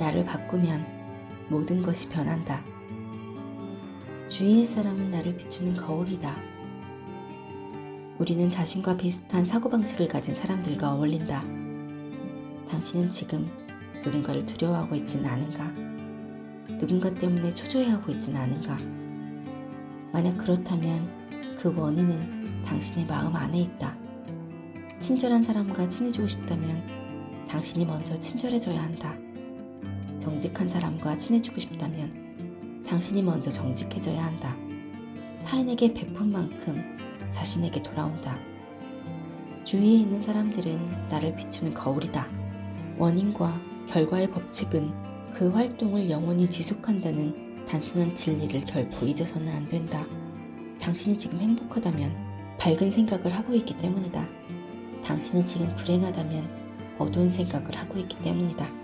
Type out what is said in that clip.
나를 바꾸면 모든 것이 변한다. 주위의 사람은 나를 비추는 거울이다. 우리는 자신과 비슷한 사고방식을 가진 사람들과 어울린다. 당신은 지금 누군가를 두려워하고 있지는 않은가? 누군가 때문에 초조해하고 있지는 않은가? 만약 그렇다면 그 원인은 당신의 마음 안에 있다. 친절한 사람과 친해지고 싶다면 당신이 먼저 친절해져야 한다. 정직한 사람과 친해지고 싶다면 당신이 먼저 정직해져야 한다. 타인에게 베푼 만큼 자신에게 돌아온다. 주위에 있는 사람들은 나를 비추는 거울이다. 원인과 결과의 법칙은 그 활동을 영원히 지속한다는 단순한 진리를 결코 잊어서는 안 된다. 당신이 지금 행복하다면 밝은 생각을 하고 있기 때문이다. 당신이 지금 불행하다면 어두운 생각을 하고 있기 때문이다.